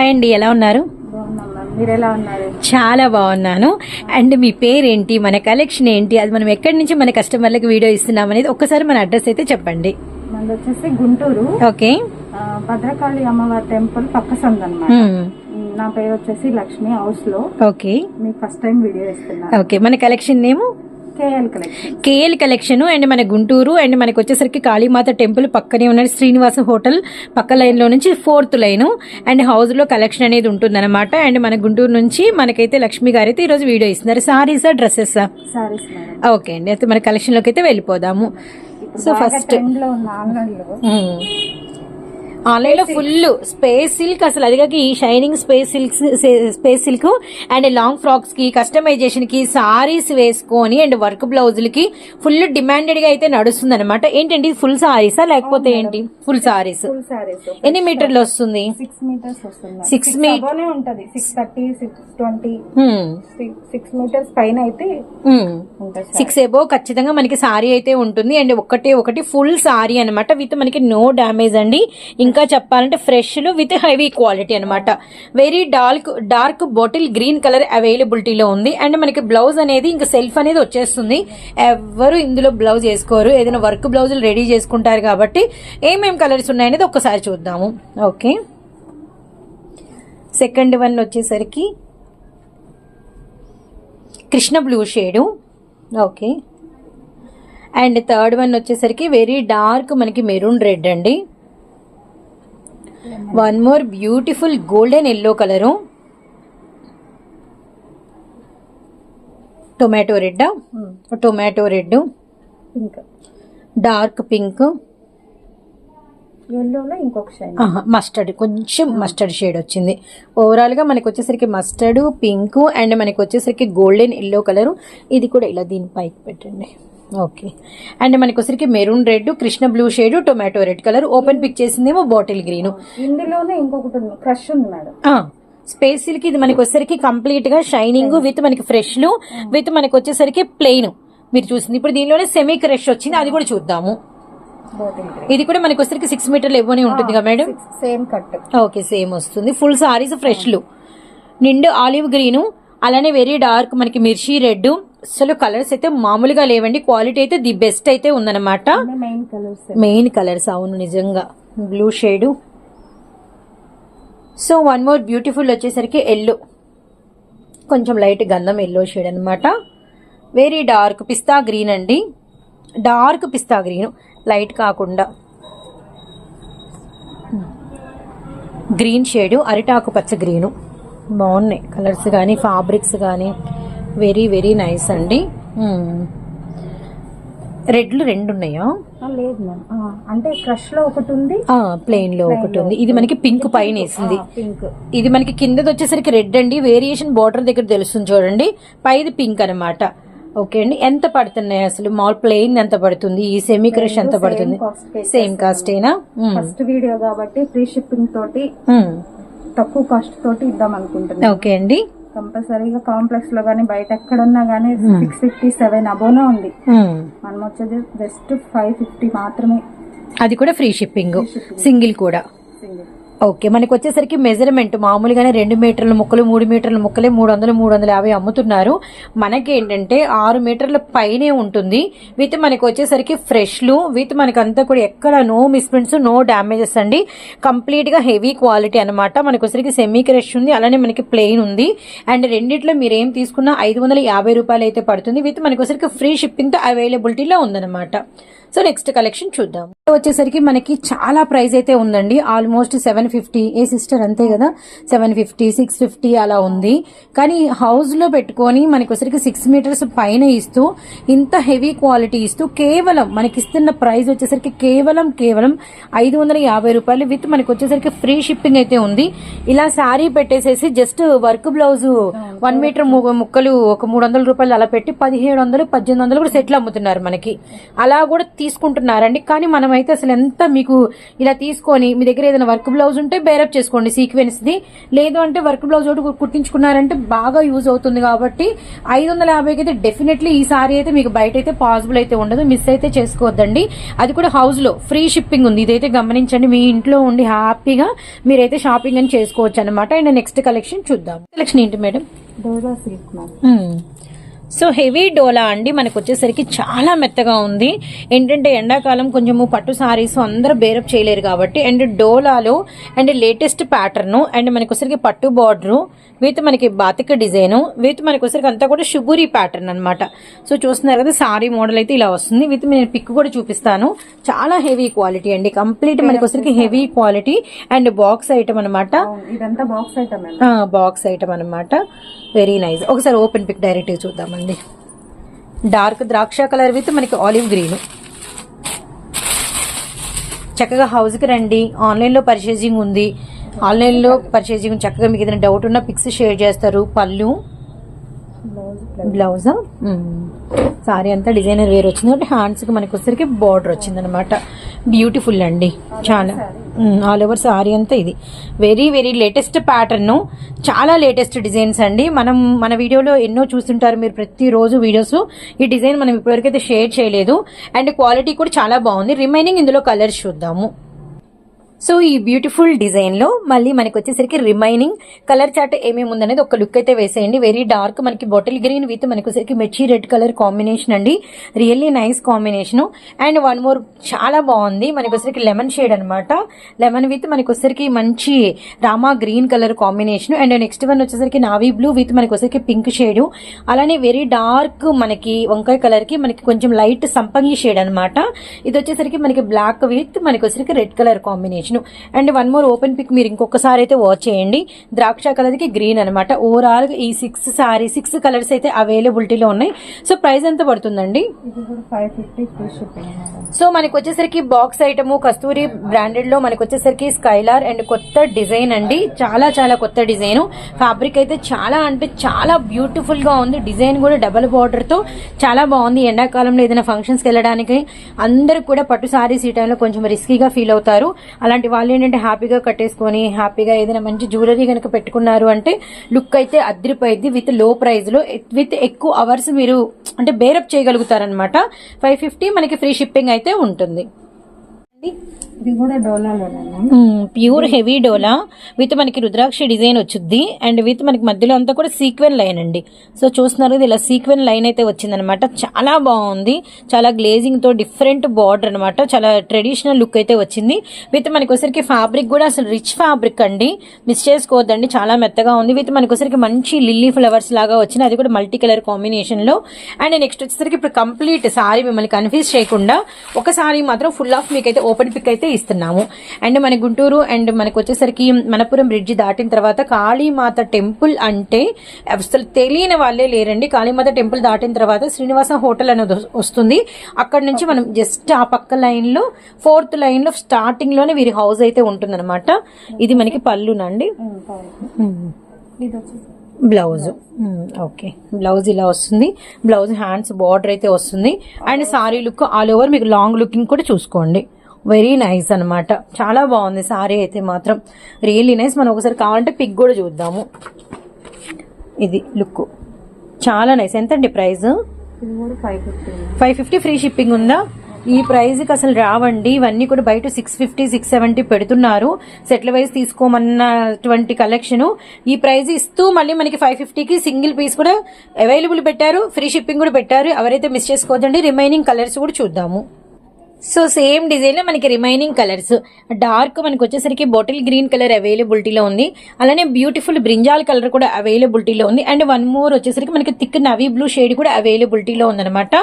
Hi అండి ఎలా ఉన్నారు? మీరు ఎలా ఉన్నారు? చాలా బాగున్నాను. అండ్ మీ పేరేంటి? మన కలెక్షన్ ఏంటి? అది మనం ఎక్కడి నుంచి మన కస్టమర్లకు వీడియో ఇస్తున్నాం అనేది ఒక్కసారి మన అడ్రస్ అయితే చెప్పండి. మనది వచ్చేసి గుంటూరు. ఓకే. భద్రకాళి అమ్మవారి టెంపుల్ పక్క సందు అనమాట మ్మ్. నా పేరు వచ్చేసి లక్ష్మి హౌస్లో ఓకే. మీకు ఫస్ట్ టైం వీడియో ఇస్తున్నా ఓకే. మన collection name? KL collection. And మన గుంటూరు అండ్ మనకి వచ్చేసరికి కాళీమాత టెంపుల్ పక్కనే ఉన్న శ్రీనివాస హోటల్ పక్క లైన్లో నుంచి ఫోర్త్ లైన్ అండ్ హౌస్లో కలెక్షన్ అనేది ఉంటుందన్నమాట. అండ్ మన గుంటూరు నుంచి మనకైతే లక్ష్మి గారు అయితే ఈరోజు వీడియో ఇస్తున్నారు. సారీసా డ్రెస్సెస్ ఓకే అండి. అయితే మన కలెక్షన్లోకి అయితే వెళ్ళిపోదాము. సో ఫస్ట్ ఆన్లైన్లో ఫుల్ స్పేస్ సిల్క్ అసలు అది కాక ఈ shining space silk space silk and long ఫ్రాక్స్కి కస్టమైజేషన్కి సారీస్ వేసుకొని అండ్ వర్క్ బ్లౌజులకి ఫుల్ డిమాండెడ్గా అయితే నడుస్తుంది అనమాట ఏంటండి ఫుల్ సారీసా? లేకపోతే ఏంటి? ఫుల్ సారీస్. ఎన్ని మీటర్లు వస్తుంది? సిక్స్ మీటర్స్ వస్తుంది. Six మీ- అబోనే ఉంటది. Six thirty six twenty. Six metres పైన అయితే సిక్స్ ఎబో ఖచ్చితంగా మనకి సారీ అయితే ఉంటుంది. అండ్ ఒకటే ఒకటి ఫుల్ సారీ అన్నమాట. విత్ మనకి నో డ్యామేజ్ అండి. ఇంకా చెప్పాలంటే ఫ్రెష్లు విత్ హెవీ క్వాలిటీ అనమాట very dark dark bottle green colour అవైలబిలిటీలో ఉంది. అండ్ మనకి బ్లౌజ్ అనేది ఇంకా సెల్ఫ్ అనేది వచ్చేస్తుంది. ఎవరు ఇందులో బ్లౌజ్ వేసుకోరు. ఏదైనా వర్క్ బ్లౌజులు రెడీ చేసుకుంటారు కాబట్టి ఏమేం కలర్స్ ఉన్నాయనేది ఒక్కసారి చూద్దాము. ఓకే సెకండ్ వన్ వచ్చేసరికి Krishna blue shade okay and third one వచ్చేసరికి వెరీ డార్క్ మనకి మెరూన్ రెడ్ అండి. One more beautiful golden yellow colour tomato red tomato red ఇంకా డార్క్ పింక్ ఎల్లోలో ఇంకొక షైన్ మస్టర్డ్ కొంచెం మస్టర్డ్ షేడ్ వచ్చింది ఓవరాల్గా మనకి వచ్చేసరికి మస్టర్డ్ పింక్ అండ్ మనకి వచ్చేసరికి గోల్డెన్ ఎల్లో కలర్ ఇది కూడా ఇలా దీని పైకి పెట్టండి ఓకే. అండ్ మనకి వచ్చేసరికి maroon red Krishna blue shade tomato red colour open pick చేసిందేమో bottle green. ఇందులోనే ఇంకొకటి ఉంది క్రష్ ఉంది మేడం. స్పేస్ సిల్క్ ఇది మనకి వచ్చేసరికి కంప్లీట్గా షైనింగ్ విత్ మనకి ఫ్రెష్ విత్ మనకి వచ్చేసరికి ప్లెయిన్. మీరు చూసింది ఇప్పుడు దీనిలోనే సెమీ క్రష్ వచ్చింది అది కూడా చూద్దాము. ఇది కూడా మనకి వచ్చేసరికి సిక్స్ మీటర్లు ఇవ్వని ఉంటుంది కదా madam? Same cut okay same వస్తుంది. ఫుల్ సారీస్ ఫ్రెష్లు నిండు ఆలివ్ గ్రీన్ అలానే వెరీ డార్క్ మనకి మిర్చి రెడ్ అసలు కలర్స్ అయితే మామూలుగా లేవండి. క్వాలిటీ అయితే ది బెస్ట్ అయితే ఉందన్నమాట. మెయిన్ కలర్స్ మెయిన్ కలర్స్ అవును నిజంగా. Blue shade. So one more beautiful వచ్చేసరికి ఎల్లో. కొంచెం లైట్ గంధం ఎల్లో షేడ్ అనమాట వెరీ డార్క్ పిస్తా గ్రీన్ అండి. డార్క్ పిస్తా గ్రీన్ లైట్ కాకుండా. గ్రీన్ షేడు అరిటాకు పచ్చ గ్రీను. బాగున్నాయి కలర్స్ కానీ ఫ్యాబ్రిక్స్ కానీ వెరీ వెరీ నైస్ అండి. రెడ్లు రెండు ఉన్నాయా లేదు మ్యామ్. అంటే క్రష్లో ఒకటి ఉంది. ప్లెయిన్లో ఒకటి ఉంది. ఇది మనకి పింక్ పైన వేసింది. పింక్. ఇది మనకి కిందది వచ్చేసరికి రెడ్ అండి. వేరియేషన్ బార్డర్ దగ్గర తెలుస్తుంది చూడండి. పైది పింక్ అన్నమాట. ఓకే అండి. ఎంత పడుతున్నాయి అసలు? మాల్ ప్లెయిన్ ఎంత పడుతుంది? ఈ సెమీ క్రష్ ఎంత పడుతుంది? సేమ్ కాస్టేనా ఫస్ట్ వీడియో కాబట్టి ఫ్రీ షిప్పింగ్ తోటి తక్కువ కాస్ట్ తోటి ఇద్దాం అనుకుంటున్నాం ఓకే అండి. కంపల్సరీగా కాంప్లెక్స్లో గానీ బయట ఎక్కడున్నా గానీ సిక్స్ ఫిఫ్టీ సెవెన్ అబోనే ఉంది. మ్మ్. మనం వచ్చేది జస్ట్ ఫైవ్ ఫిఫ్టీ మాత్రమే. అది కూడా ఫ్రీ షిప్పింగ్ సింగిల్ కూడా. సింగిల్ ఓకే మనకి వచ్చేసరికి మెజర్మెంట్ మామూలుగానే రెండు మీటర్ల ముక్కలు మూడు మీటర్ల ముక్కలే మూడు వందలు మూడు వందల యాభై అమ్ముతున్నారు. మనకి ఏంటంటే ఆరు మీటర్ల పైనే ఉంటుంది. విత్ మనకి వచ్చేసరికి ఫ్రెష్లు విత్ మనకంతా అంతా కూడా ఎక్కడ నో మిస్ప్రింట్స్ నో డ్యామేజెస్ అండి. కంప్లీట్గా హెవీ క్వాలిటీ అనమాట మనకు వచ్చేసరికి సెమీ క్రష్ ఉంది అలానే మనకి ప్లెయిన్ ఉంది. అండ్ రెండిట్లో మీరు ఏం తీసుకున్నా ఐదు వందల యాభై రూపాయలు అయితే పడుతుంది. విత్ మనకి వచ్చేసరికి ఫ్రీ షిప్పింగ్తో అవైలబిలిటీలో ఉందన్నమాట. సో నెక్స్ట్ కలెక్షన్ చూద్దాం. వచ్చేసరికి మనకి చాలా ప్రైస్ అయితే ఉందండి. ఆల్మోస్ట్ సెవెన్ ఫిఫ్టీ ఏ సిస్టర్ అంతే కదా? సెవెన్ ఫిఫ్టీ సిక్స్ ఫిఫ్టీ అలా ఉంది. కానీ హౌస్లో పెట్టుకొని మనకి వచ్చేసరికి సిక్స్ మీటర్స్ పైన ఇస్తూ ఇంత హెవీ క్వాలిటీ ఇస్తూ కేవలం మనకి ఇస్తున్న ప్రైస్ వచ్చేసరికి కేవలం కేవలం ఐదు వందల యాభై రూపాయలు విత్ మనకి వచ్చేసరికి ఫ్రీ షిప్పింగ్ అయితే ఉంది. ఇలా శారీ పెట్టేసేసి just work blouse one metre ముక్కలు ఒక మూడు వందల రూపాయలు అలా పెట్టి పదిహేడు వందలు పద్దెనిమిది వందలు కూడా సెట్లు అమ్ముతున్నారు మనకి. అలా కూడా తీసుకుంటున్నారండి. కానీ మనం అయితే అసలు ఎంత మీకు ఇలా తీసుకొని మీ దగ్గర ఏదైనా వర్క్ బ్లౌజ్ ఉంటే బేరప్ చేసుకోండి సీక్వెన్స్ ది లేదు అంటే వర్క్ బ్లౌజ్ ఒకటి కుట్టించుకున్నారంటే బాగా యూజ్ అవుతుంది కాబట్టి ఐదు వందల యాభైకి అయితే డెఫినెట్లీ ఈ సారీ అయితే మీకు బయట అయితే పాసిబుల్ అయితే ఉండదు. మిస్ అయితే చేసుకోవద్దండి. అది కూడా హౌస్లో ఫ్రీ షిప్పింగ్ ఉంది. ఇదైతే గమనించండి. మీ ఇంట్లో ఉండి హ్యాపీగా మీరైతే షాపింగ్ అని చేసుకోవచ్చు అనమాట అండ్ నెక్స్ట్ కలెక్షన్ చూద్దాం. కలెక్షన్ ఏంటి మేడం సిల్క్ సో హెవీ డోలా అండి. మనకు వచ్చేసరికి చాలా మెత్తగా ఉంది. ఏంటంటే ఎండాకాలం కొంచెము పట్టు సారీస్ అందరూ బేరప్ చేయలేరు కాబట్టి అండ్ డోలాలో అండ్ లేటెస్ట్ ప్యాటర్న్ అండ్ మనకు వచ్చరికి పట్టు బార్డర్ విత్ మనకి బాతిక డిజైన్ విత్ మనకు వచ్చరికి అంతా కూడా షుగూరి ప్యాటర్న్ అన్నమాట. సో చూస్తున్నారు కదా సారీ మోడల్ అయితే ఇలా వస్తుంది. విత్ నేను పిక్ కూడా చూపిస్తాను. చాలా హెవీ క్వాలిటీ అండి. కంప్లీట్ మనకు వచ్చరికి heavy quality and box item అనమాట ఇదంతా బాక్స్ ఐటమ్. అండి బాక్స్ ఐటమ్ అనమాట వెరీ నైస్. ఒకసారి ఓపెన్ పిక్ డైరెక్ట్ చూద్దామండి డార్క్ ద్రాక్ష కలర్ విత్ మనకి ఆలివ్ గ్రీన్. చక్కగా హౌస్కి రండి. ఆన్లైన్లో పర్చేజింగ్ ఉంది. ఆన్లైన్లో పర్చేజింగ్ చక్కగా మీకు ఏదైనా డౌట్ ఉన్నా పిక్స్ షేర్ చేస్తారు. పళ్ళు బ్లౌజ్ బ్లౌజా సారీ అంతా డిజైనర్ వేర్ వచ్చింది. అంటే హ్యాండ్స్కి మనకి వచ్చరికి బార్డర్ వచ్చిందనమాట బ్యూటిఫుల్ అండి. చాలా. ఆల్ ఓవర్ సారీ అంతా ఇది. వెరీ వెరీ లేటెస్ట్ ప్యాటర్న్ చాలా లేటెస్ట్ డిజైన్స్ అండి. మనం మన వీడియోలో ఎన్నో చూస్తుంటారు మీరు ప్రతిరోజు వీడియోస్. ఈ డిజైన్ మనం ఇప్పటివరకు అయితే షేర్ చేయలేదు. అండ్ క్వాలిటీ కూడా చాలా బాగుంది. రిమైనింగ్ ఇందులో కలర్స్ చూద్దాము. సో ఈ బ్యూటిఫుల్ డిజైన్లో మళ్ళీ మనకి వచ్చేసరికి రిమైనింగ్ కలర్ చార్ట్ ఏమేమి ఉందనేది ఒక లుక్ అయితే వేసేయండి. వెరీ డార్క్ మనకి బాటిల్ గ్రీన్ విత్ మనకి వచ్చేసరికి మిర్చి రెడ్ కలర్ కాంబినేషన్ అండి. Really nice combination. And one more చాలా బాగుంది. మనకి వచ్చేసరికి లెమన్ షేడ్ అనమాట లెమన్ విత్ మనకి వచ్చేసరికి మంచి Rama green colour combination. And next one వచ్చేసరికి నావీ బ్లూ విత్ మనకి వచ్చేసరికి పింక్ షేడ్. అలానే వెరీ డార్క్ మనకి వంకాయ కలర్కి మనకి కొంచెం లైట్ సంపంగి షేడ్ అనమాట ఇది వచ్చేసరికి మనకి బ్లాక్ విత్ మనకి వచ్చేసరికి red colour combination. And one more open pick మీరు ఇంకొకసారి అయితే వాచ్ చేయండి. ద్రాక్ష కలర్కి గ్రీన్ అనమాట ఓవరాల్ ఈ సిక్స్ సారీ సిక్స్ కలర్స్ అయితే అవైలబిలిటీలో ఉన్నాయి. సో ప్రైస్ ఎంత పడుతుందండి? సో మనకి వచ్చేసరికి బాక్స్ ఐటమ్ కస్తూరి బ్రాండెడ్లో మనకి వచ్చేసరికి స్కైలార్ అండ్ కొత్త డిజైన్ అండి. చాలా చాలా కొత్త డిజైన్. ఫ్యాబ్రిక్ అయితే చాలా అంటే చాలా బ్యూటిఫుల్గా ఉంది. డిజైన్ కూడా డబల్ బార్డర్తో చాలా బాగుంది. ఎండాకాలంలో ఏదైనా ఫంక్షన్స్కి వెళ్ళడానికి అందరూ కూడా పట్టు సారీస్ ఈ టైంలో కొంచెం రిస్కీగా ఫీల్ అవుతారు. అలాంటి వాళ్ళు ఏంటంటే హ్యాపీగా కట్టేసుకొని హ్యాపీగా ఏదైనా మంచి జ్యువెలరీ కనుక పెట్టుకున్నారు అంటే లుక్ అయితే అద్రిపోయింది విత్లో ప్రైస్లో విత్ ఎక్కువ అవర్స్ మీరు అంటే బేరప్ చేయగలుగుతారనమాట ఫైవ్ ఫిఫ్టీ మనకి ఫ్రీ షిప్పింగ్ అయితే ఉంటుంది. ఇది కూడా డోలాలోనే ప్యూర్ హెవీ డోలా విత్ మనకి రుద్రాక్ష డిజైన్ వచ్చింది అండ్ విత్ మనకి మధ్యలో అంతా కూడా సీక్వెన్ లైన్ అండి. సో చూస్తున్నారు ఇది ఇలా సీక్వెన్ లైన్ అయితే వచ్చిందనమాట చాలా బాగుంది. చాలా గ్లేజింగ్తో డిఫరెంట్ బార్డర్ అనమాట చాలా ట్రెడిషనల్ లుక్ అయితే వచ్చింది. విత్ మనకి ఫ్యాబ్రిక్ కూడా అసలు రిచ్ ఫ్యాబ్రిక్ అండి. మిస్ చేసుకోవద్దండి. చాలా మెత్తగా ఉంది. విత్ మనకి మంచి లిల్లీ ఫ్లవర్స్ లాగా వచ్చింది. అది కూడా మల్టీ కలర్ కాంబినేషన్లో. అండ్ నెక్స్ట్ వచ్చేసరికి ఇప్పుడు కంప్లీట్ సారీ మిమ్మల్ని కన్ఫ్యూజ్ చేయకుండా ఒక సారీ మాత్రం ఫుల్ ఆఫ్ మీకైతే అయితే ఓపెన్ పిక్ అయితే ఇస్తున్నాము. అండ్ మన గుంటూరు అండ్ మనకు వచ్చేసరికి మనపురం బ్రిడ్జి దాటిన తర్వాత కాళీమాత టెంపుల్ అంటే అసలు తెలియని వాళ్ళే లేరండి. కాళీమాత టెంపుల్ దాటిన తర్వాత శ్రీనివాస హోటల్ అనేది వస్- వస్తుంది. అక్కడ నుంచి మనం జస్ట్ ఆ పక్క లైన్లో ఫోర్త్ లైన్లో స్టార్టింగ్లోనే వీరి హౌస్ అయితే ఉంటుందన్నమాట. ఇది మనకి పళ్ళునండి. బ్లౌజ్ ఓకే బ్లౌజ్ ఇలా వస్తుంది. బ్లౌజ్ హ్యాండ్స్ బార్డర్ అయితే వస్తుంది. And sari look all over మీకు లాంగ్ లుకింగ్ కూడా చూసుకోండి. వెరీ నైస్ అన్నమాట. చాలా బాగుంది సారీ అయితే మాత్రం. రియల్లీ నైస్ మనం ఒకసారి కావాలంటే పిక్ కూడా చూద్దాము. ఇది లుక్. చాలా నైస్ ఎంత అండి. Price five fifty free shipping ఉందా? ఈ ప్రైస్కి అసలు రావండి. ఇవన్నీ కూడా బయట సిక్స్ ఫిఫ్టీ సిక్స్ సెవెంటీ పెడుతున్నారు. సెట్ల వైజ్ తీసుకోమన్నటువంటి కలెక్షన్ ఈ ప్రైస్ ఇస్తూ మళ్ళీ మనకి ఫైవ్ ఫిఫ్టీకి సింగిల్ పీస్ కూడా అవైలబుల్ పెట్టారు. ఫ్రీ షిప్పింగ్ కూడా పెట్టారు. ఎవరైతే మిస్ చేసుకోవద్దండి రిమైనింగ్ కలర్స్ కూడా చూద్దాము. సో సేమ్ డిజైన్లో మనకి రిమైనింగ్ కలర్స్ డార్క్ మనకి వచ్చేసరికి బాటిల్ గ్రీన్ కలర్ అవైలబిలిటీలో ఉంది. అలానే బ్యూటిఫుల్ బ్రింజాల్ కలర్ కూడా అవైలబిలిటీలో ఉంది. అండ్ వన్ మోర్ వచ్చేసరికి మనకి థిక్ నవీ బ్లూ షేడ్ కూడా అవైలబిలిటీలో ఉందన్నమాట.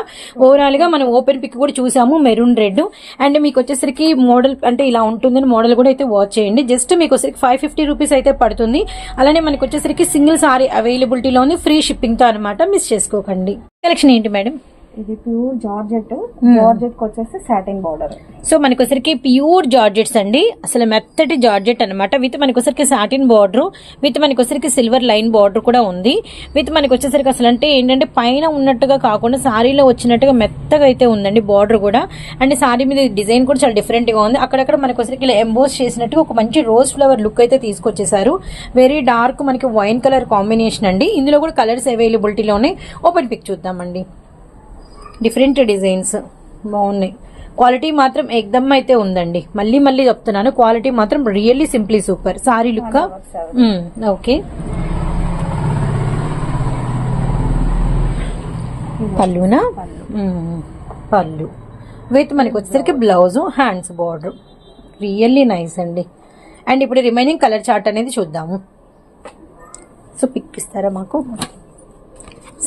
ఓవరాల్గా మనం ఓపెన్ పిక్ కూడా చూసాము మెరూన్ రెడ్ అండ్ మీకు వచ్చేసరికి మోడల్ అంటే ఇలా ఉంటుందని మోడల్ కూడా అయితే వాచ్ చేయండి. జస్ట్ మీకు వచ్చేసరికి ఫైవ్ ఫిఫ్టీ రూపీస్ అయితే పడుతుంది. అలానే మనకు వచ్చేసరికి సింగిల్ సారీ అవైలబిలిటీలో ఉంది. ఫ్రీ షిప్పింగ్తో అనమాట మిస్ చేసుకోకండి. కలెక్షన్ ఏంటి మేడం ఇది ప్యూర్ జార్జెట్. Hmm. జార్జెట్కి వచ్చేసి సాటిన్ బార్డర్. సో మనకొసరికి ప్యూర్ జార్జెట్స్ అండి. అసలు మెత్తటి జార్జెట్ అన్నమాట. విత్ మనకొసరికి సాటిన్ బార్డర్ విత్ మనకొసరికి సిల్వర్ లైన్ బార్డర్ కూడా ఉంది. విత్ మనకి వచ్చేసరికి అసలు అంటే ఏంటంటే పైన ఉన్నట్టుగా కాకుండా సారీలో వచ్చినట్టుగా మెత్తగా అయితే ఉందండి బార్డర్ కూడా. అండ్ సారీ మీద డిజైన్ కూడా చాలా డిఫరెంట్గా ఉంది. అక్కడక్కడ మనకి వచ్చరికి ఇలా ఎంబోస్ చేసినట్టుగా ఒక మంచి రోజ్ ఫ్లవర్ లుక్ అయితే తీసుకొచ్చేసారు. వెరీ డార్క్ మనకి వైన్ కలర్ కాంబినేషన్ అండి. ఇందులో కూడా కలర్స్ అవైలబిలిటీలో ఉన్నాయి ఓపెన్ పిక్ చూద్దామండి. డిఫరెంట్ డిజైన్స్ బాగున్నాయి. క్వాలిటీ మాత్రం ఎగ్దమ్ అయితే ఉందండి. మళ్ళీ మళ్ళీ చెప్తున్నాను క్వాలిటీ మాత్రం really simply super. Sari look okay. పళ్ళునా. పళ్ళు. విత్ మనకి వచ్చేసరికి blouse hands border. Really nice అండి. అండ్ ఇప్పుడు రిమైనింగ్ కలర్ చార్ట్ అనేది చూద్దాము. సో పిక్ ఇస్తారా మాకు?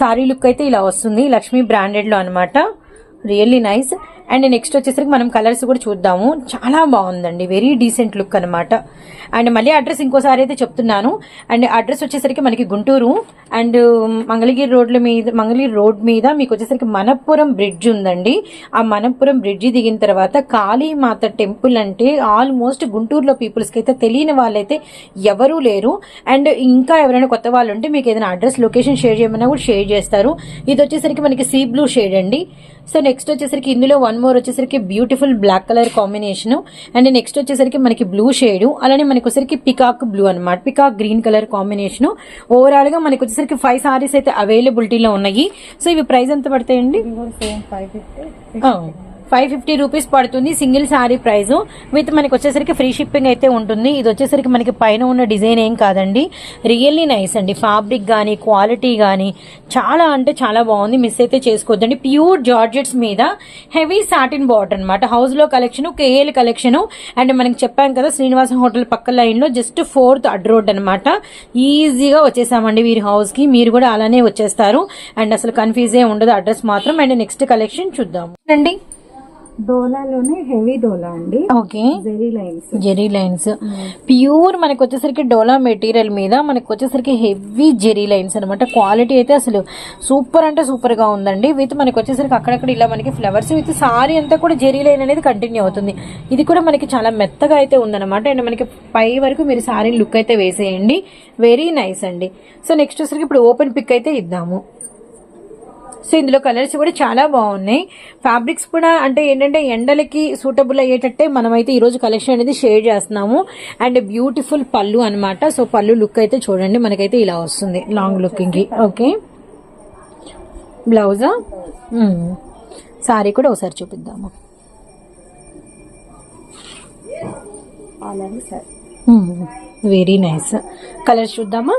సారీ లుక్ అయితే ఇలా వస్తుంది. లక్ష్మీ బ్రాండెడ్లో అనమాట రియల్లీ నైస్. అండ్ నెక్స్ట్ వచ్చేసరికి మనం కలర్స్ కూడా చూద్దాము. చాలా బాగుందండి. వెరీ డీసెంట్ లుక్ అనమాట అండ్ మళ్ళీ అడ్రస్ ఇంకోసారి అయితే చెప్తున్నాను. అండ్ అడ్రస్ వచ్చేసరికి మనకి గుంటూరు. అండ్ మంగళగిరి రోడ్ల మీద మంగళగిరి రోడ్ మీద మీకు వచ్చేసరికి మనప్పురం బ్రిడ్జ్ ఉందండి. ఆ మనప్పురం బ్రిడ్జ్ దిగిన తర్వాత కాళీమాత టెంపుల్ అంటే ఆల్మోస్ట్ గుంటూరులో పీపుల్స్కి అయితే తెలియని వాళ్ళైతే ఎవరూ లేరు. అండ్ ఇంకా ఎవరైనా కొత్త వాళ్ళు ఉంటే మీకు ఏదైనా అడ్రస్ లొకేషన్ షేర్ చేయమన్నా కూడా షేర్ చేస్తారు. ఇది వచ్చేసరికి మనకి సీ బ్లూ షేడ్ అండి. సో నెక్స్ట్ వచ్చేసరికి ఇందులో వన్ మోర్ వచ్చేసరికి beautiful black colour combination and next వచ్చేసరికి మనకి బ్లూ షేడ్ అలానే మనకి వచ్చేసరికి పికాక్ బ్లూ అనమాట పికాక్ గ్రీన్ కలర్ కాంబినేషన్ ఓవరాల్గా మనకి వచ్చేసరికి ఫైవ్ సారీస్ అయితే అవైలబిలిటీలో ఉన్నాయి. సో ఇవి ప్రైస్ ఎంత పడతాయండి? Same five fifty five fifty rupees పడుతుంది సింగిల్ శారీ ప్రైస్. విత్ మనకి వచ్చేసరికి ఫ్రీ షిప్పింగ్ అయితే ఉంటుంది. ఇది వచ్చేసరికి మనకి పైన ఉన్న డిజైన్ ఏం కాదండి. రియల్లీ నైస్ అండి. ఫ్యాబ్రిక్ కానీ క్వాలిటీ కానీ చాలా అంటే చాలా బాగుంది. మిస్ అయితే చేసుకోవద్దండి. ప్యూర్ జార్జెట్స్ మీద హెవీ సాటిన్ బార్డర్ అనమాట హౌస్లో కలెక్షన్ కేఎల్ కలెక్షన్. అండ్ మనకి చెప్పాం కదా శ్రీనివాస హోటల్ పక్క లైన్లో జస్ట్ ఫోర్త్ అడ్ రోడ్ అనమాట ఈజీగా వచ్చేసామండి వీరి హౌస్కి. మీరు కూడా అలానే వచ్చేస్తారు. అండ్ అసలు కన్ఫ్యూజే ఉండదు. అడ్రస్ మాత్రం అండ్ నెక్స్ట్ కలెక్షన్ చూద్దాం అండి డోలాలోనే హెవీ డోలా అండి. Okay. Zari lines. Zari lines. Pure మనకి వచ్చేసరికి డోలా మెటీరియల్ మీద మనకి వచ్చేసరికి హెవీ జెరీ లైన్స్ అనమాట క్వాలిటీ అయితే అసలు సూపర్ అంటే సూపర్గా ఉందండి. విత్ మనకి వచ్చేసరికి అక్కడక్కడ ఇలా మనకి ఫ్లవర్స్ విత్ సారీ అంతా కూడా జెరీ లైన్ అనేది కంటిన్యూ అవుతుంది. ఇది కూడా మనకి చాలా మెత్తగా అయితే ఉందన్నమాట. అండ్ మనకి పై వరకు మీరు సారీ లుక్ అయితే వేసేయండి. వెరీ నైస్ అండి. సో నెక్స్ట్ వచ్చేసరికి ఇప్పుడు ఓపెన్ పిక్ అయితే ఇద్దాము. సో ఇందులో కలర్స్ కూడా చాలా బాగున్నాయి. ఫ్యాబ్రిక్స్ కూడా అంటే ఏంటంటే ఎండలకి సూటబుల్ అయ్యేటట్టే మనమైతే ఈరోజు కలెక్షన్ అనేది షేర్ చేస్తున్నాము. అండ్ బ్యూటిఫుల్ పళ్ళు అన్నమాట. సో పళ్ళు లుక్ అయితే చూడండి. మనకైతే ఇలా వస్తుంది. లాంగ్ లుకింగ్కి. ఓకే బ్లౌజా సారీ కూడా ఒకసారి చూపిద్దాము. వెరీ నైస్ కలర్స్ చూద్దామా?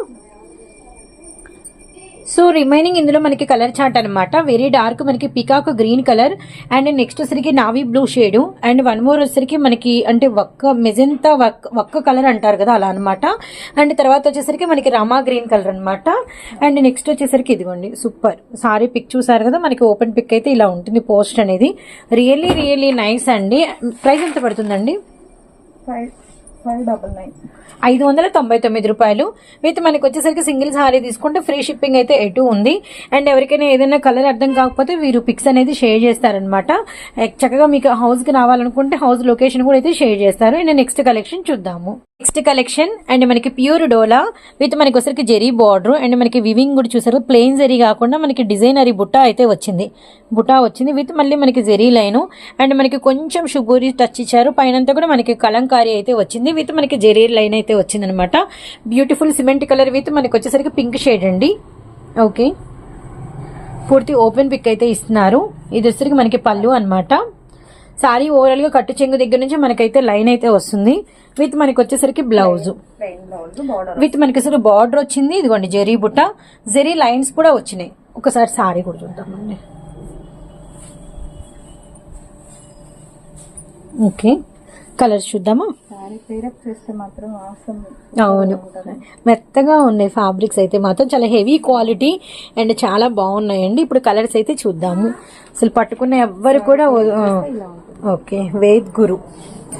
సో రిమైనింగ్ ఇందులో మనకి కలర్ చార్ట్ అనమాట వెరీ డార్క్ మనకి peacock green colour and next వచ్చరికి navy blue shade and one more వచ్చరికి మనకి అంటే ఒక్క మెజెంతా ఒక్క కలర్ అంటారు కదా అలా అనమాట అండ్ తర్వాత వచ్చేసరికి మనకి రామా గ్రీన్ కలర్ అనమాట అండ్ నెక్స్ట్ వచ్చేసరికి ఇదిగోండి సూపర్ సారీ పిక్ చూసారు కదా మనకి ఓపెన్ పిక్ అయితే ఇలా ఉంటుంది పోస్ట్ అనేది. రియల్లీ రియల్లీ నైస్ అండి. ప్రైస్ ఎంత పడుతుందండి? Price five double nine. ఐదు వందల తొంభై తొమ్మిది రూపాయలు. విత్ మనకి వచ్చేసరికి సింగిల్ సారీ తీసుకుంటే ఫ్రీ షిప్పింగ్ అయితే ఎటు ఉంది. అండ్ ఎవరికైనా ఏదైనా కలర్ అర్థం కాకపోతే వీరు పిక్స్ అనేది షేర్ చేస్తారనమాట చక్కగా మీకు హౌస్కి రావాలనుకుంటే హౌస్ లొకేషన్ కూడా అయితే షేర్ చేస్తారు. అండ్ నెక్స్ట్ కలెక్షన్ చూద్దాము. నెక్స్ట్ కలెక్షన్ అండ్ మనకి ప్యూర్ డోలా విత్ మనకి వచ్చరికి జెరీ బార్డర్ అండ్ మనకి వివింగ్ కూడా చూసారు. ప్లెయిన్ జెరీ కాకుండా మనకి డిజైనరీ బుట్ట అయితే వచ్చింది. బుట్ట వచ్చింది విత్ మళ్ళీ మనకి జెరీ లైన్ అండ్ మనకి కొంచెం షుగూరి టచ్ ఇచ్చారు. పైనంతా కూడా మనకి కలంకారీ అయితే వచ్చింది. విత్ మనకి జెరీ లైన్ అయితే వచ్చింది అనమాట బ్యూటిఫుల్ సిమెంట్ కలర్ విత్ మనకి వచ్చేసరికి పింక్ షేడ్ అండి. ఓకే పూర్తి ఓపెన్ పిక్ అయితే ఇస్తున్నారు. ఇది వచ్చరికి మనకి పళ్ళు అనమాట సారీ ఓవరాల్గా కట్టు చెంగు దగ్గర నుంచి మనకైతే లైన్ అయితే వస్తుంది. విత్ మనకి వచ్చేసరికి బ్లౌజ్ విత్ మనకి అసలు బార్డర్ వచ్చింది. ఇదిగోండి జెరీ బుట్ట. జెరీ లైన్స్ కూడా వచ్చినాయి. ఒకసారి సారీ కూడా చూద్దామండి. ఓకే కలర్స్ చూద్దామా? అవును. మెత్తగా ఉన్నాయి ఫ్యాబ్రిక్స్ అయితే మాత్రం. చాలా హెవీ క్వాలిటీ అండ్ చాలా బాగున్నాయండి. ఇప్పుడు కలర్స్ అయితే చూద్దాము. అసలు పట్టుకున్న ఎవ్వరు కూడా ఓకే వేద్ గురు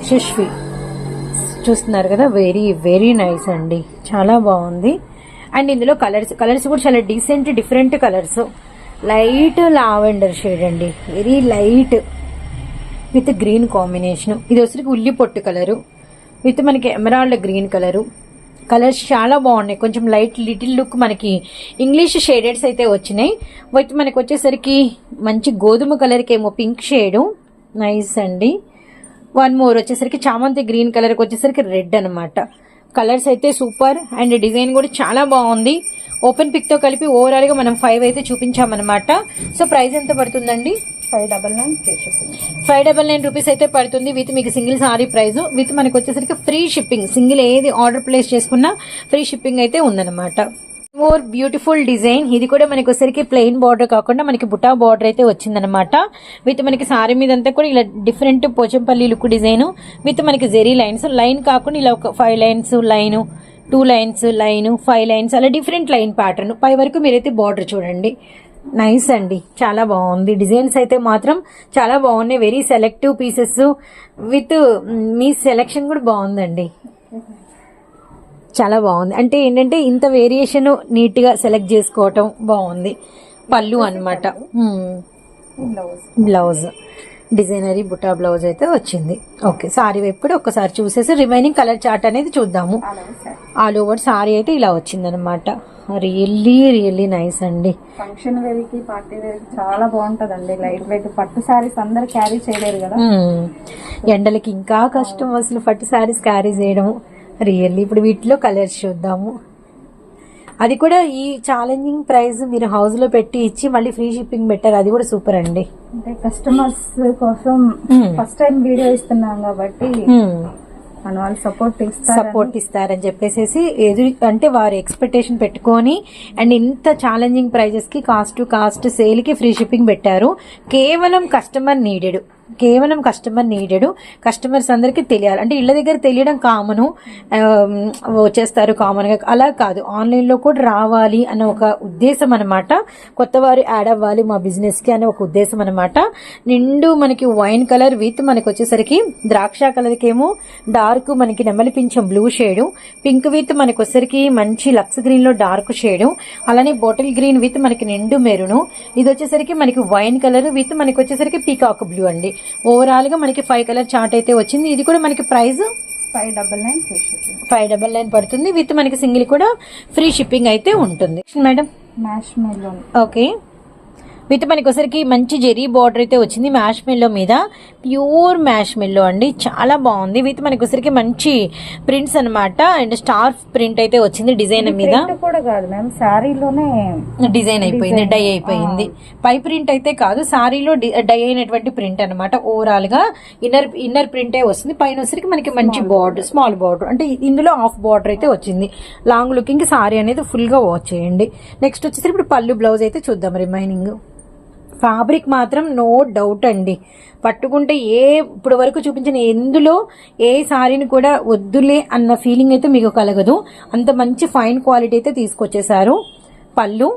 శిష్వి చూస్తున్నారు కదా వెరీ వెరీ నైస్ అండి. చాలా బాగుంది. అండ్ ఇందులో కలర్స్ కలర్స్ కూడా చాలా decent different colours. Light lavender shade అండి. Very light with green combination ఇది వచ్చరికి ఉల్లి పొట్టు కలరు. విత్ మనకి ఎమరాల్డ్ గ్రీన్ కలరు. కలర్స్ చాలా బాగున్నాయి. కొంచెం లైట్ లిటిల్ లుక్ మనకి ఇంగ్లీష్ షేడెడ్స్ అయితే వచ్చినాయి. విత్ మనకి వచ్చేసరికి మంచి గోధుమ కలర్కి ఏమో పింక్ షేడు నైస్ అండి. వన్ మోర్ వచ్చేసరికి చామంతి గ్రీన్ కలర్కి వచ్చేసరికి రెడ్ అనమాట కలర్స్ అయితే సూపర్ అండ్ డిజైన్ కూడా చాలా బాగుంది. ఓపెన్ పిక్తో కలిపి ఓవరాల్గా మనం ఫైవ్ అయితే చూపించామన్నమాట. సో ప్రైస్ ఎంత పడుతుందండి? Five double nine five double nine rupees అయితే పడుతుంది విత్ మీకు సింగిల్ సారీ ప్రైస్ విత్ మనకి వచ్చేసరికి ఫ్రీ షిప్పింగ్ సింగిల్ ఏది ఆర్డర్ ప్లేస్ చేసుకున్నా ఫ్రీ షిప్పింగ్ అయితే ఉందన్నమాట. More beautiful design. ఇది కూడా మనకి ఒకసారికి ప్లెయిన్ బార్డర్ కాకుండా మనకి బుటా బార్డర్ అయితే వచ్చిందనమాట విత్ మనకి సారీ మీద అంతా కూడా ఇలా different Pochampally look design. With మనకి జెరీ లైన్స్. లైన్ కాకుండా ఇలా ఒక five lines line two lines line five lines అలా డిఫరెంట్ లైన్ ప్యాటర్న్ పై వరకు మీరైతే బార్డర్ చూడండి. నైస్ అండి. చాలా బాగుంది. డిజైన్స్ అయితే మాత్రం చాలా బాగున్నాయి. వెరీ సెలెక్టివ్ పీసెస్ విత్ మీ సెలెక్షన్ కూడా బాగుందండి. చాలా బాగుంది. అంటే ఏంటంటే ఇంత వేరియేషన్ నీట్గా సెలెక్ట్ చేసుకోవటం బాగుంది. పళ్ళు అనమాట బ్లౌజ్ బ్లౌజ్ డిజైనరీ బుటా బ్లౌజ్ అయితే వచ్చింది. ఓకే సారీ వైపు కూడా ఒక్కసారి చూసేసి రిమైనింగ్ కలర్ చార్ట్ అనేది చూద్దాము. ఆల్ ఓవర్ సారీ అయితే ఇలా వచ్చిందనమాట రియల్లీ రియల్లీ నైస్ అండి. ఫంక్షన్ వేర్కి పార్టీ వేర్ చాలా బాగుంటదండి. లైట్ వెయిట్ పట్టు శారీస్ అందరు క్యారీ చేయలేరు కదా. ఎండలకి ఇంకా కష్టం అసలు పట్టు శారీస్ క్యారీ చేయడం రియల్లీ ఇప్పుడు వీటిలో కలర్స్ చూద్దాము. అది కూడా ఈ ఛాలెంజింగ్ ప్రైస్ మీరు హౌస్లో పెట్టి ఇచ్చి మళ్ళీ ఫ్రీ షిప్పింగ్ పెట్టారు. అది కూడా సూపర్ అండి. అంటే కస్టమర్స్ కోసం. ఫస్ట్ టైం వీడియో ఇస్తున్నాం కాబట్టి మ్మ్. మన వాళ్ళు సపోర్ట్ సపోర్ట్ ఇస్తారని చెప్పేసి ఎదురు అంటే వారు ఎక్స్పెక్టేషన్ పెట్టుకొని అండ్ ఇంత ఛాలెంజింగ్ ప్రైజెస్కి కాస్ట్ టు కాస్ట్ సేల్కి ఫ్రీ షిప్పింగ్ పెట్టారు. కేవలం కస్టమర్ నీడెడ్ కేవలం కస్టమర్ నీడెడ్ కస్టమర్స్ అందరికీ తెలియాలి. అంటే ఇళ్ళ దగ్గర తెలియడం కామను వచ్చేస్తారు కామన్గా. అలా కాదు. ఆన్లైన్లో కూడా రావాలి అన్న ఒక ఉద్దేశం అనమాట కొత్త వారు యాడ్ అవ్వాలి మా బిజినెస్కి అనే ఒక ఉద్దేశం అనమాట నిండు మనకి వైన్ కలర్ విత్ మనకి వచ్చేసరికి ద్రాక్ష కలర్ ఏమో డార్క్ మనకి నెమలి పింఛం బ్లూ షేడు పింక్ విత్ మనకి వచ్చేసరికి మంచి లక్స్ గ్రీన్లో డార్క్ షేడు అలానే బాటిల్ గ్రీన్ విత్ మనకి నిండు మెరును. ఇది వచ్చేసరికి మనకి వైన్ కలర్ విత్ మనకి వచ్చేసరికి పీకాక్ బ్లూ అండి. ఓవరాల్గా మనకి ఫైవ్ కలర్ చార్ట్ అయితే వచ్చింది. ఇది కూడా మనకి price five double nine free shipping five double nine పడుతుంది. విత్ మనకి సింగిల్ కూడా ఫ్రీ షిప్పింగ్ అయితే ఉంటుంది. మేడం మ్యాష్ ఓకే విత్ మనకి ఒకసారికి మంచి జెరీ బార్డర్ అయితే వచ్చింది. మ్యాష్ మెల్లో మీద. ప్యూర్ మ్యాష్ మెల్లో అండి. చాలా బాగుంది. విత్ మనకి ఒకసారికి మంచి ప్రింట్స్ అన్నమాట. అండ్ స్టార్ ప్రింట్ అయితే వచ్చింది డిజైన్ మీద. కూడా కాదు మ్యామ్. శారీలోనే డిజైన్ అయిపోయింది. డై అయిపోయింది. పై ప్రింట్ అయితే కాదు. సారీలో డై అయినటువంటి ప్రింట్ అనమాట ఓవరాల్గా ఇన్నర్ ఇన్నర్ ప్రింటే వస్తుంది. పైన వచ్చరికి మనకి మంచి బార్డర్ స్మాల్ బార్డర్ అంటే ఇందులో హాఫ్ బార్డర్ అయితే వచ్చింది. లాంగ్ లుకింగ్ సారీ అనేది ఫుల్గా వాచ్ చేయండి. నెక్స్ట్ వచ్చేసి ఇప్పుడు పళ్ళు బ్లౌజ్ అయితే చూద్దాం. రిమైనింగ్ ఫ్యాబ్రిక్ మాత్రం నో డౌట్ అండి. పట్టుకుంటే ఏ ఇప్పుడు వరకు చూపించిన ఎందులో ఏ సారీని కూడా వద్దులే అన్న ఫీలింగ్ అయితే మీకు కలగదు. అంత మంచి ఫైన్ క్వాలిటీ అయితే తీసుకొచ్చేసారు పళ్ళు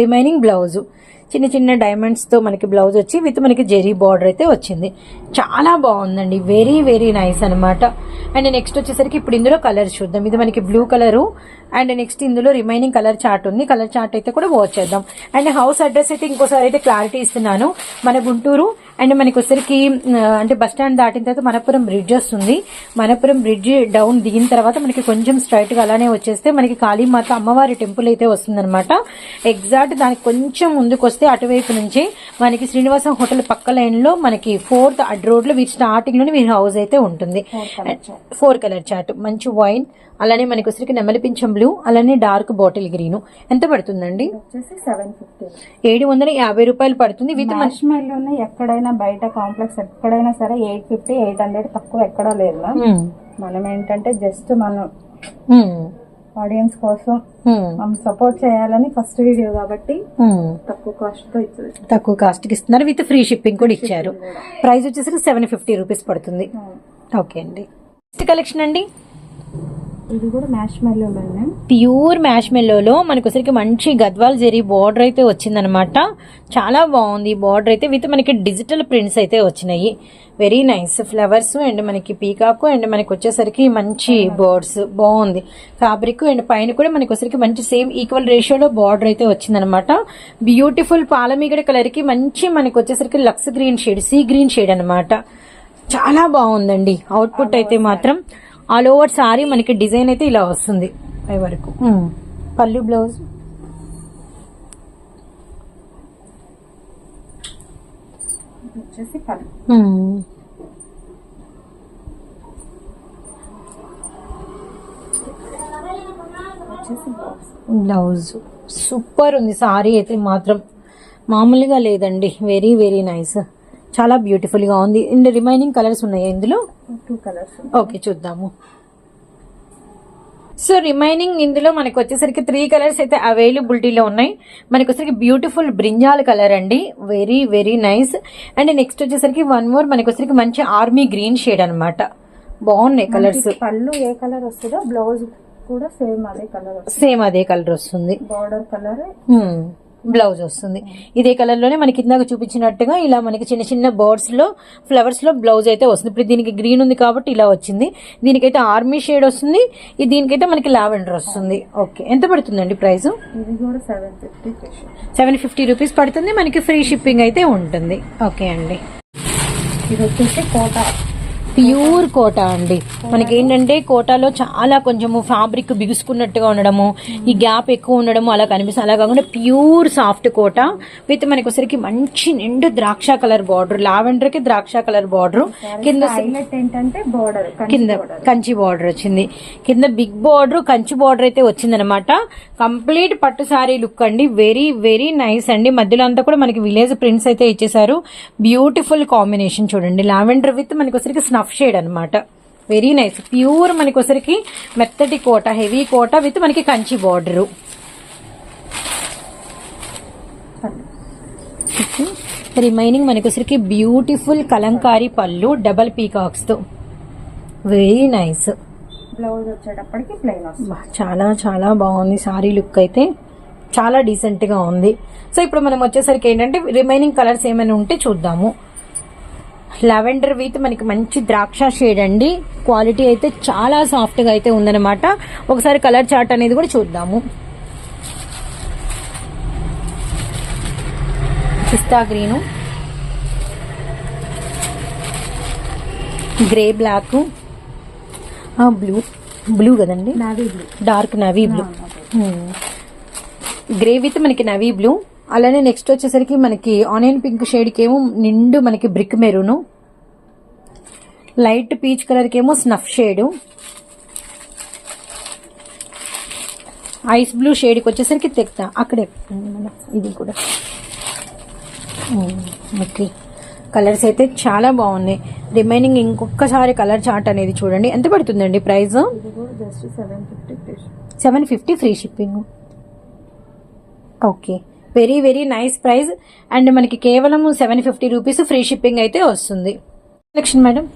రిమైనింగ్ బ్లౌజు చిన్న చిన్న డైమండ్స్తో మనకి బ్లౌజ్ వచ్చి విత్ మనకి జెరీ బార్డర్ అయితే వచ్చింది. చాలా బాగుందండి. వెరీ వెరీ నైస్ అన్నమాట. అండ్ నెక్స్ట్ వచ్చేసరికి ఇప్పుడు ఇందులో కలర్ చూద్దాం. ఇది మనకి బ్లూ కలరు అండ్ నెక్స్ట్ ఇందులో రిమైనింగ్ కలర్ చార్ట్ ఉంది. కలర్ చార్ట్ అయితే కూడా వాచ్ చేద్దాం. అండ్ హౌస్ అడ్రస్ అయితే ఇంకోసారి అయితే క్లారిటీ ఇస్తున్నాను. మన గుంటూరు అండ్ మనకి వచ్చరికి అంటే బస్ స్టాండ్ దాటిన తర్వాత మనపురం బ్రిడ్జ్ వస్తుంది. మనపురం బ్రిడ్జ్ డౌన్ దిగిన తర్వాత మనకి కొంచెం స్ట్రైట్గా అలానే వచ్చేస్తే మనకి కాళీమాత అమ్మవారి టెంపుల్ అయితే వస్తుందన్నమాట. ఎగ్జాక్ట్ దానికి కొంచెం ముందుకు వస్తే అటువైపు నుంచి మనకి శ్రీనివాసం హోటల్ పక్క లైన్లో మనకి ఫోర్త్ అడ్ రోడ్లో వీరి స్టార్టింగ్లోనే వీరి హౌస్ అయితే ఉంటుంది. ఫోర్ కలర్ చార్ట్ మంచి వైన్ అలానే మనకి వచ్చరికి నెమలి పింఛం బ్లూ అలానే డార్క్ బాటిల్ గ్రీన్ ఎంత పడుతుందండి? వచ్చేసి సెవెన్ ఫిఫ్టీ ఏడు వందల యాభై రూపాయలు పడుతుంది. విత్ మన మ్యాష్ మెల్లోనే ఎక్కడైనా బయట కాంప్లెక్స్ ఎక్కడైనా సరే ఎయిట్ ఫిఫ్టీ ఎయిట్ హండ్రెడ్ తక్కువ ఎక్కడా లేదు మ్మ్. మనం ఏంటంటే జస్ట్ మనం. ఆడియన్స్ కోసం మ్మ్. మనం సపోర్ట్ చేయాలని ఫస్ట్ వీడియో కాబట్టి. తక్కువ కాస్ట్తో ఇచ్చేది తక్కువ కాస్ట్కి ఇస్తున్నారు. విత్ ఫ్రీ షిప్పింగ్ కూడా ఇచ్చారు. ప్రైస్ వచ్చేసరికి సెవెన్ ఫిఫ్టీ రూపీస్ పడుతుంది. ఓకే అండి. నెక్స్ట్ కలెక్షన్ అండి? ఇది కూడా మ్యాష్ మెల్లోనే ప్యూర్ మ్యాష్ మెల్లోలో మనకు మంచి గద్వాల్ జెరీ బార్డర్ అయితే వచ్చిందనమాట. చాలా బాగుంది బార్డర్ అయితే విత్ మనకి డిజిటల్ ప్రింట్స్ అయితే వచ్చినాయి. వెరీ నైస్ ఫ్లవర్స్ అండ్ మనకి పీకాక్ అండ్ మనకి వచ్చేసరికి మంచి బర్డ్స్ బాగుంది. ఫ్యాబ్రిక్ అండ్ పైన కూడా మనకి వచ్చరికి మంచి సేమ్ ఈక్వల్ రేషియోలో బార్డర్ అయితే వచ్చిందనమాట. బ్యూటిఫుల్ పాలమీగడ కలర్కి మంచి మనకి వచ్చేసరికి Lux green shade sea green shade అన్నమాట చాలా బాగుందండి. అవుట్పుట్ అయితే మాత్రం ఆల్ ఓవర్ సారీ మనకి డిజైన్ అయితే ఇలా వస్తుంది పై వరకు. ఉమ్. పళ్ళు బ్లౌజ్ వచ్చేసి పళ్ళు. బ్లౌజ్ సూపర్ ఉంది సారీ అయితే మాత్రం. మామూలుగా లేదండి. వెరీ వెరీ నైస్ చాలా బ్యూటిఫుల్గా ఉంది. అండ్ రిమైనింగ్ కలర్స్ ఉన్నాయి ఇందులో? టూ కలర్స్ ఓకే చూద్దాము. సో రిమైనింగ్ ఇందులో మనకి వచ్చేసరికి త్రీ కలర్స్ అయితే అవైలబిలిటీలో ఉన్నాయి. మనకి వచ్చేసరికి బ్యూటిఫుల్ బ్రింజాల్ కలర్ అండి. Very very nice and next వచ్చేసరికి వన్ మోర్ మనకి వచ్చేసరికి మంచి ఆర్మీ గ్రీన్ షేడ్ అన్నమాట. బాగున్నాయి కలర్స్ పళ్ళు ఏ కలర్ వస్తుందో బ్లౌజ్ కూడా సేమ్ అదే కలర్ వస్తుంది. సేమ్ అదే కలర్ వస్తుంది. బార్డర్ కలర్ బ్లౌజ్ వస్తుంది. ఇదే కలర్లోనే మనకి ఇందాక చూపించినట్టుగా ఇలా మనకి చిన్న చిన్న బర్డ్స్లో ఫ్లవర్స్లో బ్లౌజ్ అయితే వస్తుంది. ఇప్పుడు దీనికి గ్రీన్ ఉంది కాబట్టి ఇలా వచ్చింది. దీనికైతే ఆర్మీ షేడ్ వస్తుంది. ఇది దీనికైతే మనకి లావెండర్ వస్తుంది. ఓకే. ఎంత పడుతుందండి ప్రైస్ సెవెన్ ఫిఫ్టీ రూపీస్ పడుతుంది. మనకి ఫ్రీ షిప్పింగ్ అయితే ఉంటుంది. ఓకే అండి. ఇది వచ్చేసి కోట. ప్యూర్ కోట అండి. మనకి ఏంటంటే కోటాలో చాలా కొంచెము ఫ్యాబ్రిక్ బిగుసుకున్నట్టుగా ఉండడము ఈ గ్యాప్ ఎక్కువ ఉండడము అలా కనిపిస్తుంది. అలా కాకుండా ప్యూర్ సాఫ్ట్ కోట విత్ మనకి వచ్చరికి మంచి నిండు ద్రాక్ష కలర్ బార్డర్ లావెండర్కి ద్రాక్ష కలర్ బార్డర్. కింద ఏంటంటే బార్డర్ కింద కంచి బార్డర్ వచ్చింది. కింద బిగ్ బార్డర్ కంచి బార్డర్ అయితే వచ్చిందనమాట కంప్లీట్ పట్టు సారీ లుక్ అండి. వెరీ వెరీ నైస్ అండి. మధ్యలో అంతా కూడా మనకి విలేజ్ ప్రింట్స్ అయితే ఇచ్చేసారు బ్యూటిఫుల్ కాంబినేషన్ చూడండి. లావెండర్ విత్ మనకి వచ్చరికి స్నఫ్ షేడ్ అన్నమాట. వెరీ నైస్ ప్యూర్ మనకి వచ్చరికి మెత్తటి కోట హెవీ కోట విత్ మనకి కంచి బార్డర్ రిమైనింగ్ మనకి వచ్చరికి బ్యూటిఫుల్ కలంకారీ పళ్ళు డబల్ పీకాక్స్తో. వెరీ నైస్ బ్లౌజ్ వచ్చేటప్పటికి ప్లెయిన్ చాలా చాలా బాగుంది. సారీ లుక్ అయితే చాలా డీసెంట్గా ఉంది. సో ఇప్పుడు మనం వచ్చేసరికి ఏంటంటే రిమైనింగ్ కలర్స్ ఏమైనా ఉంటే చూద్దాము. లావెండర్ విత్ మనకి మంచి ద్రాక్ష షేడ్ అండి. క్వాలిటీ అయితే చాలా సాఫ్ట్గా అయితే ఉందన్నమాట. ఒకసారి కలర్ చార్ట్ అనేది కూడా చూద్దాము. Pista green. Grey black blue blue కదండి? Navy blue dark navy blue grey with మనకి నవీ బ్లూ అలానే నెక్స్ట్ వచ్చేసరికి మనకి ఆనియన్ పింక్ షేడ్కి ఏమో నిండు మనకి బ్రిక్ మెరూను. లైట్ పీచ్ కలర్కి ఏమో స్నఫ్ షేడ్ ఐస్ బ్లూ షేడ్కి వచ్చేసరికి తెక్తా అక్కడే. మన ఇది కూడా. ఓకే కలర్స్ అయితే చాలా బాగున్నాయి. రిమైనింగ్ ఇంకొకసారి కలర్ చార్ట్ అనేది చూడండి. ఎంత పడుతుందండి price seven fifty free shipping okay very very nice price. And మనకి కేవలం seven fifty rupees free shipping అయితే వస్తుంది. లక్ష్మి మేడం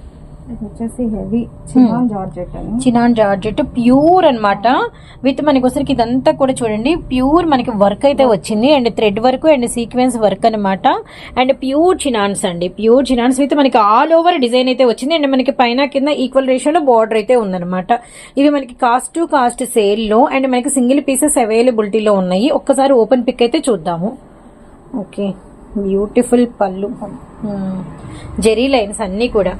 ఇది వచ్చేసి హెవీ చిన్నాన్ జార్జెట్ అని చినాన్ జార్జెట్ ప్యూర్ అన్నమాట. విత్ మనకి వచ్చరికి ఇదంతా కూడా చూడండి. ప్యూర్ మనకి వర్క్ అయితే వచ్చింది. And thread work and sequence work అన్నమాట. అండ్ ప్యూర్ చినాన్స్ అండి. ప్యూర్ చినాన్స్ విత్ మనకి ఆల్ ఓవర్ డిజైన్ అయితే వచ్చింది. అండ్ మనకి పైన కింద ఈక్వల్ రేషియోలో బార్డర్ అయితే ఉందన్నమాట. ఇవి మనకి కాస్ట్ టు కాస్ట్ సేల్లో అండ్ మనకి సింగిల్ పీసెస్ అవైలబిలిటీలో ఉన్నాయి. ఒక్కసారి ఓపెన్ పిక్ అయితే చూద్దాము. ఓకే బ్యూటిఫుల్ పళ్ళు. జెరీ లైన్స్ అన్ని కూడా.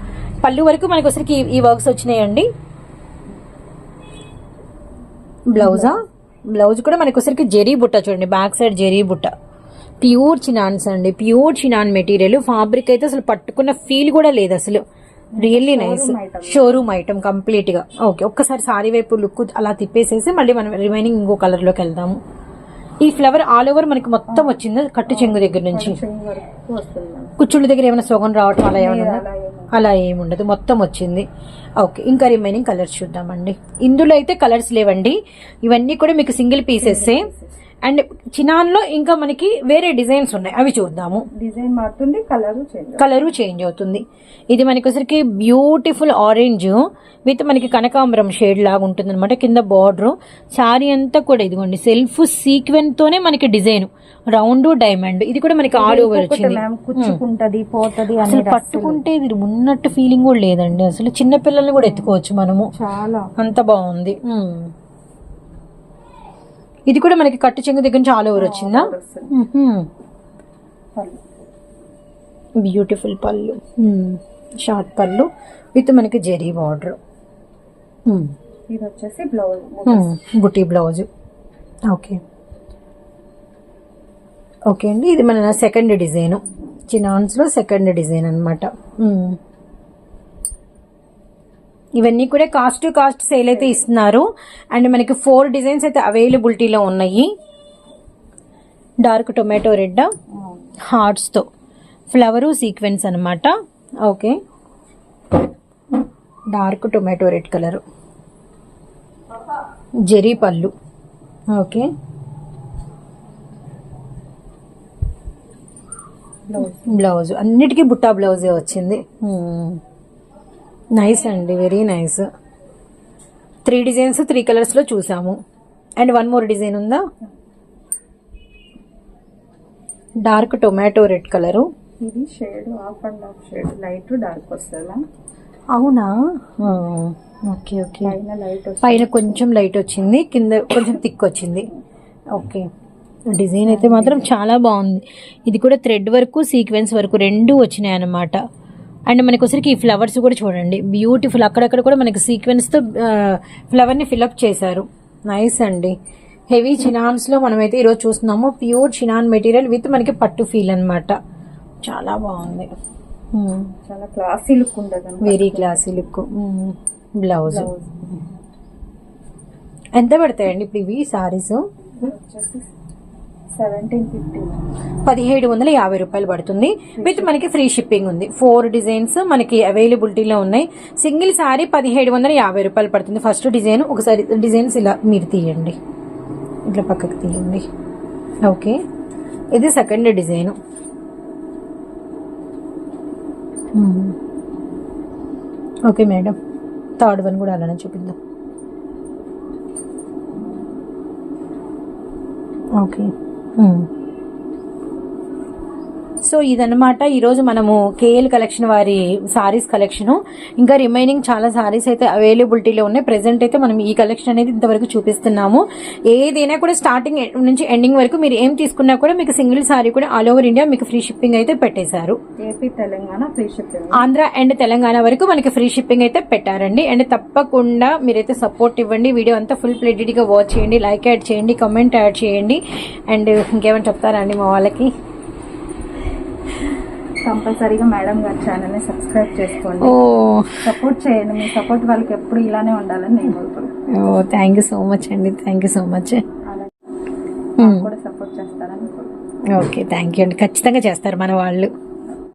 పళ్ళు వరకు మనకి వచ్చరికి ఈ వర్క్స్ వచ్చినాయండి. బ్లౌజా? బ్లౌజ్ కూడా మనకి వచ్చరికి జెరీ బుట్ట చూడండి బ్యాక్ సైడ్ జెరీ బుట్ట. ప్యూర్ చినాన్స్ అండి ప్యూర్ చినాన్ మెటీరియల్. ఫ్యాబ్రిక్ అయితే అసలు పట్టుకున్న ఫీల్ కూడా లేదు అసలు. రియల్లీ నైస్ షోరూమ్ ఐటమ్ కంప్లీట్గా. ఓకే ఒక్కసారి సారీ వైపు లుక్ అలా తిప్పేసేసి మళ్ళీ మనం రిమైనింగ్ ఇంకో కలర్లోకి వెళ్దాము. ఈ ఫ్లవర్ ఆల్ ఓవర్ మనకి మొత్తం వచ్చింది? కట్టు చెంగు దగ్గర నుంచి. కుచ్చుళ్ళ దగ్గర ఏమైనా సొగం రావటం అలా ఏమైనా? అలా ఏమి ఏముండదు. మొత్తం వచ్చింది. ఓకే ఇంకా రిమైనింగ్ కలర్స్ చూద్దామండి. ఇందులో అయితే కలర్స్ లేవండి. ఇవన్నీ కూడా మీకు సింగిల్ పీసెస్ అండ్ చినాన్లో ఇంకా మనకి వేరే డిజైన్స్ ఉన్నాయి. అవి చూద్దాము. డిజైన్ మారుతుంది కలర్ కలరు చేంజ్ అవుతుంది. ఇది మనకి వచ్చరికి బ్యూటిఫుల్ ఆరెంజ్ విత్ మనకి కనకాంబరం షేడ్ లాగా ఉంటుంది అనమాట కింద బార్డర్. శారీ అంతా కూడా ఇదిగోండి సెల్ఫ్ సీక్వెన్ తోనే మనకి డిజైన్. Round diamond. ఇది కూడా మనకి ఆల్ ఓవర్ వచ్చింది. మ్యామ్ కుచ్చుకుంటది పోతది అసలు పట్టుకుంటే ఇది ఉన్నట్టు ఫీలింగ్ కూడా లేదండి. అసలు చిన్న పిల్లల్ని కూడా ఎత్తుకోవచ్చు మనము. చాలా. అంత బాగుంది. ఇది కూడా మనకి కట్టు చెంగు దగ్గర నుంచి ఆల్ ఓవర్ వచ్చిందా. మ్మ్. పళ్ళు. Beautiful pallu. Short pallu with మనకి జెరీ బార్డర్ ఇది వచ్చేసి బ్లౌజ్ బుటీ బ్లౌజ్ ఓకే ఓకే అండి. ఇది మన సెకండ్ డిజైన్ చినాన్స్లో సెకండ్ డిజైన్ అనమాట ఇవన్నీ కూడా కాస్ట్ టు కాస్ట్ సేల్ అయితే ఇస్తున్నారు. అండ్ మనకి ఫోర్ డిజైన్స్ అయితే అవైలబిలిటీలో ఉన్నాయి. డార్క్ టొమాటో రెడ్ హార్ట్స్తో ఫ్లవరు సీక్వెన్స్ అనమాట okay dark tomato red colour zari పళ్ళు ఓకే బ్లౌజ్ బ్లౌజ్ అన్నిటికీ బుట్టా బ్లౌజే వచ్చింది? నైస్ అండి very nice three designs three కలర్స్లో చూసాము. అండ్ వన్ మోర్ డిజైన్ ఉందా? డార్క్ టొమాటో రెడ్ కలరు ఇది shade off and off shade light dark వస్తుంది? అవునా? ఓకే ఓకే పైన కొంచెం లైట్ వచ్చింది కింద కొంచెం థిక్ వచ్చింది. ఓకే డిజైన్ అయితే మాత్రం చాలా బాగుంది. ఇది కూడా థ్రెడ్ వరకు సీక్వెన్స్ వరకు రెండు వచ్చినాయి అన్నమాట అండ్ మనకి వచ్చరికి ఈ ఫ్లవర్స్ కూడా చూడండి. బ్యూటిఫుల్ అక్కడక్కడ కూడా మనకి సీక్వెన్స్తో ఫ్లవర్ని ఫిలప్ చేశారు. నైస్ అండి. హెవీ చినాన్స్లో మనమైతే ఈరోజు చూస్తున్నాము. ప్యూర్ చినాన్ మెటీరియల్ విత్ మనకి పట్టు ఫీల్ అన్నమాట. చాలా బాగుంది. చాలా క్లాసీ లుక్ ఉంటుంది వెరీ క్లాసీ లుక్ బ్లౌజ్ ఎంత పడతాయండి ఇప్పుడు ఇవి? సారీస్ సెవెంటీన్ ఫిఫ్టీ పదిహేడు వందల యాభై రూపాయలు పడుతుంది. విత్ మనకి ఫ్రీ షిప్పింగ్ ఉంది. ఫోర్ డిజైన్స్ మనకి అవైలబిలిటీలో ఉన్నాయి. సింగిల్ సారీ పదిహేడు వందల యాభై రూపాయలు పడుతుంది. ఫస్ట్ డిజైన్ ఒకసారి డిజైన్స్ ఇలా మీరు తీయండి. ఇట్లా పక్కకు తీయండి. ఓకే ఇది second design okay madam third one కూడా అలానే చూపిద్దాం. ఓకే 嗯。సో ఇదన్నమాట. ఈరోజు మనము కేఎల్ కలెక్షన్ వారి సారీస్ కలెక్షన్. ఇంకా రిమైనింగ్ చాలా సారీస్ అయితే అవైలబిలిటీలో ఉన్నాయి. ప్రెసెంట్ అయితే మనం ఈ కలెక్షన్ అనేది ఇంతవరకు చూపిస్తున్నాము. ఏదైనా కూడా స్టార్టింగ్ నుంచి ఎండింగ్ వరకు మీరు ఏం తీసుకున్నా కూడా మీకు సింగిల్ సారీ కూడా ఆల్ ఓవర్ ఇండియా మీకు ఫ్రీ షిప్పింగ్ అయితే పెట్టేశారు. AP Telangana free shipping. Andhra and Telangana వరకు మనకి ఫ్రీ షిప్పింగ్ అయితే పెట్టారండి. అండ్ తప్పకుండా మీరైతే సపోర్ట్ ఇవ్వండి. వీడియో అంతా ఫుల్ ప్లేటెడ్గా వాచ్ చేయండి. లైక్ యాడ్ చేయండి. కమెంట్ యాడ్ చేయండి. అండ్ ఇంకేమైనా చెప్తారా అండి మా వాళ్ళకి? కంపల్సరీగా మేడం గారి ఛానల్ని సబ్స్క్రైబ్ చేసుకోండి. ఓ. సపోర్ట్ చేయండి. మీ సపోర్ట్ వాళ్ళకి ఎప్పుడు ఇలానే ఉండాలని నేను కోరుకుంటున్నాను. Oh thank you so much అండి. థ్యాంక్ యూ సో మచ్ కూడా సపోర్ట్ చేస్తారని ఓకే థ్యాంక్ యూ అండి. ఖచ్చితంగా చేస్తారు మన వాళ్ళు.